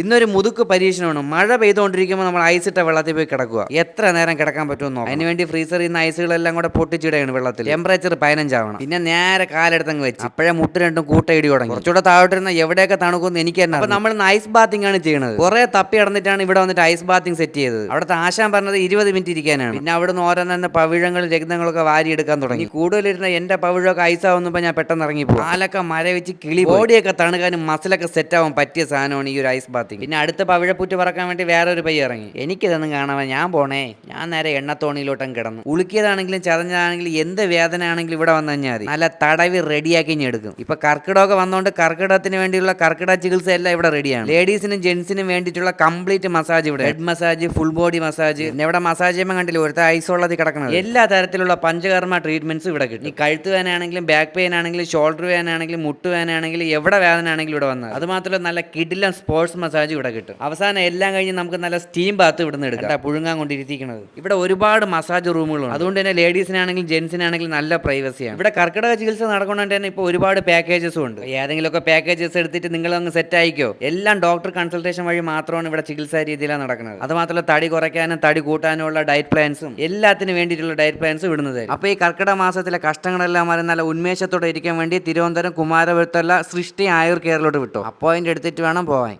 ഇന്നൊരു മുതുക്ക് പരീക്ഷണമാണ്. മഴ പെയ്തുകൊണ്ടിരിക്കുമ്പോൾ നമ്മൾ ഐസ് ഇട്ട വെള്ളത്തിൽ പോയി കിടക്കുക. എത്ര നേരം കിടക്കാൻ പറ്റുമെന്ന് അതിന് വേണ്ടി ഫ്രീസറിൽ നിന്ന് ഐസുകളെല്ലാം കൂടെ പൊട്ടിച്ചിടുകയാണ് വെള്ളത്തിൽ. ടെമ്പറേച്ചർ പതിനഞ്ചാവണം പിന്നെ നേരെ കാലെടുത്തങ്ങ് വെച്ച്. അപ്പോഴേ മുട്ട് രണ്ടും കൂട്ടയിടി തുടങ്ങി. കുറച്ചുകൂടെ താഴോട്ടിരുന്ന എവിടെയൊക്കെ തണുക്കുമെന്ന് എനിക്ക് തന്നെ അപ്പൊ നമ്മൾ ഐസ് ബാത്തിങ് ആണ് ചെയ്യുന്നത് കുറെ തപ്പി നടന്നിട്ടാണ് ഇവിടെ വന്നിട്ട് ഐസ് ബാത്തിങ് സെറ്റ് ചെയ്തത്. അവിടുത്തെ ആശാൻ പറഞ്ഞത് ഇരുപത് മിനിറ്റ് ഇരിക്കാനാണ്. പിന്നെ അവിടുന്ന് ഓരോന്നെ പവിഴങ്ങളും രക്തങ്ങളൊക്കെ വാരി എടുക്കാൻ തുടങ്ങി. കൂടുതലിരുന്ന എന്റെ പവിഴമൊക്കെ ഐസ് ആവുന്നപ്പോൾ ഞാൻ പെട്ടെന്ന് ഇറങ്ങി പോകും കാലൊക്കെ മര വെച്ച് കിളി ബോഡിയൊക്കെ തണുക്കാനും മസിലൊക്കെ സെറ്റ് ആവാൻ പറ്റിയ സാധനമാണ് ഈ ഒരു ഐസ് ബാത്തിങ് പിന്നെ അടുത്ത പവിഴപ്പുറ്റ് പറക്കാൻ വേണ്ടി വേറെ ഒരു പയ്യ ഇറങ്ങി. എനിക്കിതൊന്നും കാണാൻ ഞാൻ പോണേ. ഞാൻ നേരെ എണ്ണത്തോണിയിലോട്ടും കിടന്നു. ഉളുക്കിയതാണെങ്കിലും ചതഞ്ഞതാണെങ്കിലും എന്ത് വേദന ആണെങ്കിലും ഇവിടെ വന്നു കഴിഞ്ഞാൽ മതി. നല്ല തടവി റെഡിയാക്കി എടുക്കും. ഇപ്പൊ കർക്കിടമൊക്കെ വന്നുകൊണ്ട് കർക്കിടത്തിന് വേണ്ടിയുള്ള കർക്കിടക ചികിത്സ എല്ലാം ഇവിടെ റെഡിയാണ് ലേഡീസിനും ജെന്റ്സിനും വേണ്ടിയിട്ടുള്ള കംപ്ലീറ്റ് മസാജ് ഇവിടെ. Head massage full body massage ഇവിടെ മസാജ് ചെയ്യുമ്പോൾ കണ്ടില്ല ഒരുത്ത ഐസ് ഉള്ളത് കിടക്കുന്നത്. എല്ലാ തരത്തിലുള്ള പഞ്ചകർമ്മ ട്രീറ്റ്മെന്റ്സ് ഇവിടെ കിട്ടും. ഈ കഴുത്ത് വേദനയാണെങ്കിലും ബാക്ക് പെയിൻ ആണെങ്കിലും ഷോൾഡർ വേദനയാണെങ്കിലും മുട്ട് വേദനയാണെങ്കിലും എവിടെ വേദന ആണെങ്കിലും ഇവിടെ വന്നത് അത് മാത്രമല്ല നല്ല കിഡിലും സ്പോർട്സ് ഇവിടെ കിട്ടും. അവസാനം എല്ലാം കഴിഞ്ഞ് നമുക്ക് നല്ല സ്റ്റീം ബാത്ത് ഇവിടെ നിന്ന് എടുക്കാം പുഴുങ്ങാൻ കൊണ്ടിരിക്കുന്നത്. ഇവിടെ ഒരുപാട് മസാജ് റൂമുകളുണ്ട്. അതുകൊണ്ട് തന്നെ ലേഡീസിനാണെങ്കിലും ജെന്റ്സിനാണെങ്കിലും നല്ല പ്രൈവസിയാണ് ഇവിടെ കർക്കിടക ചികിത്സ നടക്കുന്നതുകൊണ്ട് തന്നെ ഇപ്പോൾ ഒരുപാട് പാക്കേജസും ഉണ്ട്. ഏതെങ്കിലുമൊക്കെ പാക്കേജസ് എടുത്തിട്ട് നിങ്ങൾ അങ്ങ് സെറ്റ് ആയിക്കോ. എല്ലാം ഡോക്ടർ കൺസൾട്ടേഷൻ വഴി മാത്രമാണ് ഇവിടെ ചികിത്സാ രീതിയിലാണ് നടക്കുന്നത്. അത് മാത്രമല്ല തടി കുറയ്ക്കാനും തടി കൂട്ടാനും ഉള്ള ഡയറ്റ് പ്ലാൻസും എല്ലാത്തിനും വേണ്ടിയിട്ടുള്ള ഡയറ്റ് പ്ലാൻസ് വിടുന്നത് അപ്പോൾ ഈ കർക്കിടക മാസത്തിലെ കഷ്ടങ്ങളെല്ലാം മാറി നല്ല ഉന്മേഷത്തോടെ ഇരിക്കാൻ വേണ്ടി തിരുവനന്തപുരം കുമാരപുരത്തുള്ള സൃഷ്ടി ആയുർ കെയറിലോട്ട് വിട്ടു. അപ്പോയിന്റ് എടുത്തിട്ട് വേണം പോവാൻ.